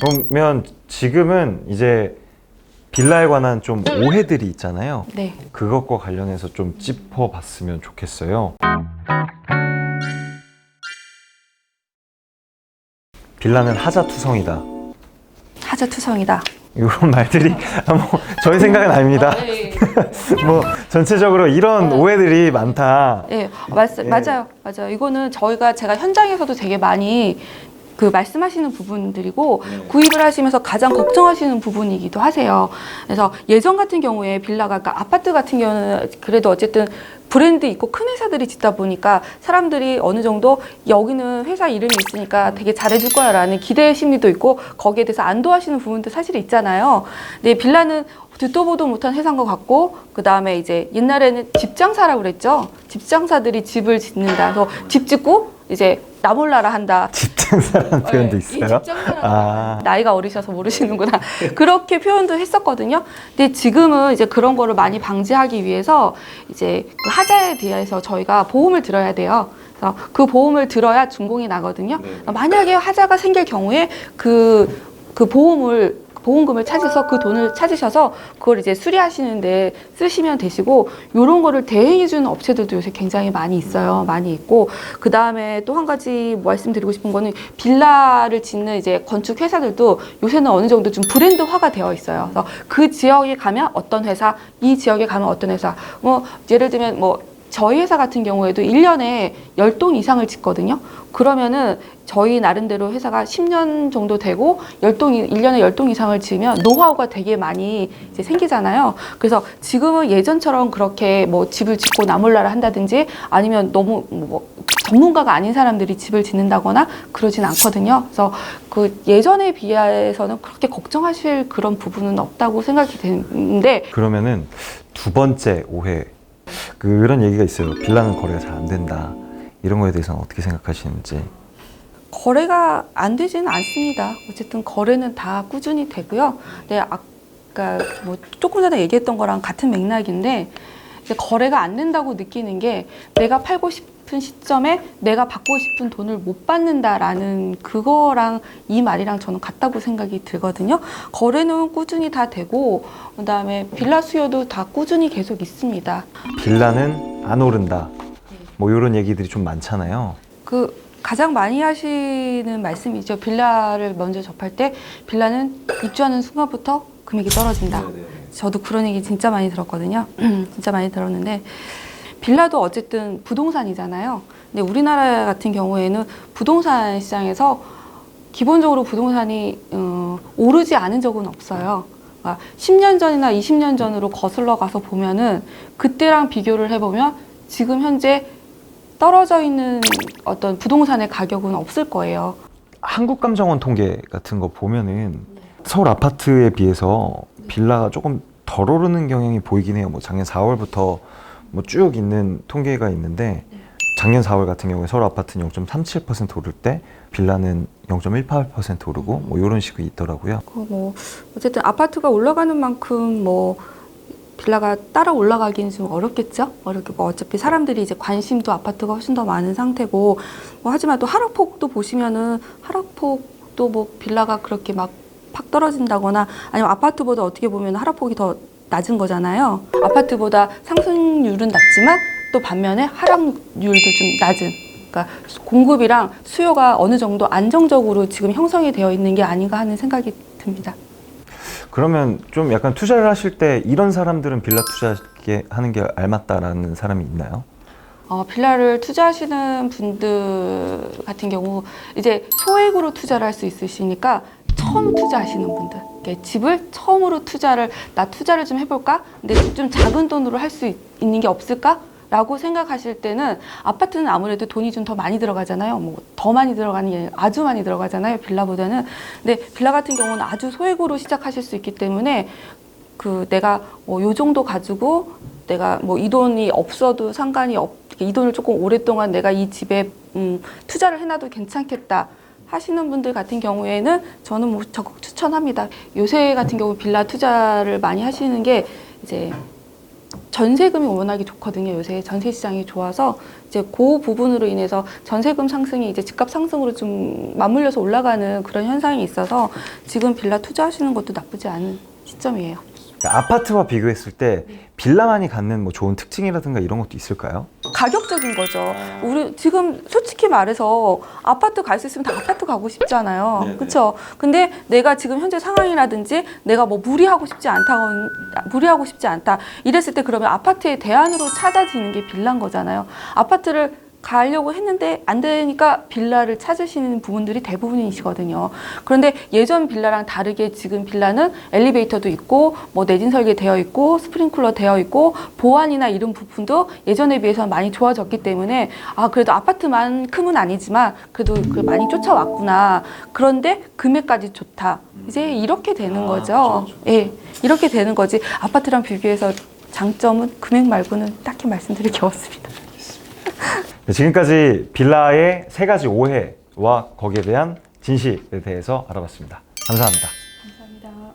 그러면 지금은 이제 빌라에 관한 좀 오해들이 있잖아요. 네. 그것과 관련해서 좀 짚어봤으면 좋겠어요. 빌라는 하자투성이다. 하자투성이다. 이런 말들이 아, 뭐 저희 생각은 아닙니다. 뭐 전체적으로 이런 오해들이 많다. 예, 맞, 예. 맞아요. 맞아요. 이거는 저희가 제가 현장에서도 되게 많이 그 말씀하시는 부분들이고 네. 구입을 하시면서 가장 걱정하시는 부분이기도 하세요. 그래서 예전 같은 경우에 빌라가 그러니까 아파트 같은 경우는 그래도 어쨌든 브랜드 있고 큰 회사들이 짓다 보니까 사람들이 어느 정도 여기는 회사 이름이 있으니까 되게 잘해줄 거야라는 기대 심리도 있고 거기에 대해서 안도하시는 부분도 사실 있잖아요. 근데 빌라는 듣도 보도 못한 회사인 것 같고 그 다음에 이제 옛날에는 집장사라고 그랬죠. 집장사들이 집을 짓는다. 그래서 집 짓고 이제 나 몰라라 한다. 집등사라는 표현도 네, 이 있어요. 아. 나이가 어리셔서 모르시는구나. 그렇게 표현도 했었거든요. 근데 지금은 이제 그런 거를 많이 방지하기 위해서 이제 그 하자에 대해서 저희가 보험을 들어야 돼요. 그래서 그 보험을 들어야 준공이 나거든요. 만약에 하자가 생길 경우에 그, 그 보험을 보험금을 찾아서 그 돈을 찾으셔서 그걸 이제 수리하시는데 쓰시면 되시고 요런 거를 대행해 주는 업체들도 요새 굉장히 많이 있어요. 많이 있고 그 다음에 또 한 가지 말씀드리고 싶은 거는 빌라를 짓는 이제 건축 회사들도 요새는 어느 정도 좀 브랜드화가 되어 있어요. 그래서 그 지역에 가면 어떤 회사, 이 지역에 가면 어떤 회사. 뭐 예를 들면 뭐 저희 회사 같은 경우에도 1년에 10동 이상을 짓거든요. 그러면은 저희 나름대로 회사가 10년 정도 되고 10동, 1년에 10동 이상을 지으면 노하우가 되게 많이 이제 생기잖아요. 그래서 지금은 예전처럼 그렇게 뭐 집을 짓고 나몰라라 한다든지 아니면 너무 뭐 전문가가 아닌 사람들이 집을 짓는다거나 그러진 않거든요. 그래서 그 예전에 비해서는 그렇게 걱정하실 그런 부분은 없다고 생각이 되는데 그러면은 두 번째 오해 그런 얘기가 있어요. 빌라는 거래가 잘 안 된다. 이런 거에 대해서는 어떻게 생각하시는지. 거래가 안 되지는 않습니다. 어쨌든 거래는 다 꾸준히 되고요. 네, 아까 뭐 조금 전에 얘기했던 거랑 같은 맥락인데 거래가 안 된다고 느끼는 게 내가 팔고 싶 은 시점에 내가 받고 싶은 돈을 못 받는다라는 그거랑 이 말이랑 저는 같다고 생각이 들거든요. 거래는 꾸준히 다 되고 그다음에 빌라 수요도 다 꾸준히 계속 있습니다. 빌라는 안 오른다. 뭐 이런 얘기들이 좀 많잖아요. 그 가장 많이 하시는 말씀이죠. 빌라를 먼저 접할 때 빌라는 입주하는 순간부터 금액이 떨어진다. 저도 그런 얘기 진짜 많이 들었거든요. 진짜 많이 들었는데 빌라도 어쨌든 부동산이잖아요. 근데 우리나라 같은 경우에는 부동산 시장에서 기본적으로 부동산이 어, 오르지 않은 적은 없어요. 그러니까 10년 전이나 20년 전으로 거슬러 가서 보면은 그때랑 비교를 해보면 지금 현재 떨어져 있는 어떤 부동산의 가격은 없을 거예요. 한국감정원 통계 같은 거 보면은 서울 아파트에 비해서 빌라가 조금 덜 오르는 경향이 보이긴 해요. 뭐 작년 4월부터 뭐 쭉 있는 통계가 있는데 작년 4월 같은 경우에 서울 아파트는 0.37% 오를 때 빌라는 0.18% 오르고 뭐 이런 식이 있더라고요. 그뭐 어쨌든 아파트가 올라가는 만큼 뭐 빌라가 따라 올라가기는 좀 어렵겠죠. 어렵게 뭐 어차피 사람들이 이제 관심도 아파트가 훨씬 더 많은 상태고 뭐 하지만 또 하락폭도 보시면은 하락폭도 뭐 빌라가 그렇게 막 팍 떨어진다거나 아니면 아파트보다 어떻게 보면 하락폭이 더 낮은 거잖아요. 아파트보다 상승률은 낮지만 또 반면에 하락률도 좀 낮은. 그러니까 공급이랑 수요가 어느 정도 안정적으로 지금 형성이 되어 있는 게 아닌가 하는 생각이 듭니다. 그러면 좀 약간 투자를 하실 때 이런 사람들은 빌라 투자하는 게 알맞다라는 사람이 있나요? 어, 빌라를 투자하시는 분들 같은 경우 이제 소액으로 투자를 할 수 있으시니까 처음 투자하시는 분들, 집을 처음으로 투자를 나 투자를 좀 해볼까? 근데 좀 작은 돈으로 할 수 있는 게 없을까? 라고 생각하실 때는 아파트는 아무래도 돈이 좀 더 많이 들어가잖아요. 뭐 더 많이 들어가는 게 아주 많이 들어가잖아요. 빌라보다는. 근데 빌라 같은 경우는 아주 소액으로 시작하실 수 있기 때문에 그 내가 뭐요 정도 가지고 내가 뭐 이 돈이 없어도 상관이 없, 이 돈을 조금 오랫동안 내가 이 집에 음, 투자를 해놔도 괜찮겠다. 하시는 분들 같은 경우에는 저는 뭐 적극 추천합니다. 요새 같은 경우 빌라 투자를 많이 하시는 게 이제 전세금이 워낙에 좋거든요. 요새 전세 시장이 좋아서 이제 그 부분으로 인해서 전세금 상승이 이제 집값 상승으로 좀 맞물려서 올라가는 그런 현상이 있어서 지금 빌라 투자하시는 것도 나쁘지 않은 시점이에요. 그러니까 아파트와 비교했을 때 빌라만이 갖는 뭐 좋은 특징이라든가 이런 것도 있을까요? 가격적인 거죠. 우리 지금 솔직히 말해서 아파트 갈 수 있으면 다 아파트 가고 싶잖아요. 네네. 그렇죠? 근데 내가 지금 현재 상황이라든지 내가 뭐 무리하고 싶지 않다 무리하고 싶지 않다 이랬을 때 그러면 아파트의 대안으로 찾아지는 게 빌라인 거잖아요. 아파트를 가려고 했는데 안 되니까 빌라를 찾으시는 부분들이 대부분이시거든요. 그런데 예전 빌라랑 다르게 지금 빌라는 엘리베이터도 있고 뭐 내진 설계 되어 있고 스프링클러 되어 있고 보안이나 이런 부분도 예전에 비해서 많이 좋아졌기 때문에 아 그래도 아파트만큼은 아니지만 그래도 그 많이 쫓아왔구나. 그런데 금액까지 좋다. 이제 이렇게 되는 아, 거죠. 그렇죠, 예, 이렇게 되는 거지. 아파트랑 비교해서 장점은 금액 말고는 딱히 말씀드릴 게 없습니다. 네, 지금까지 빌라의 세 가지 오해와 거기에 대한 진실에 대해서 알아봤습니다. 감사합니다. 감사합니다.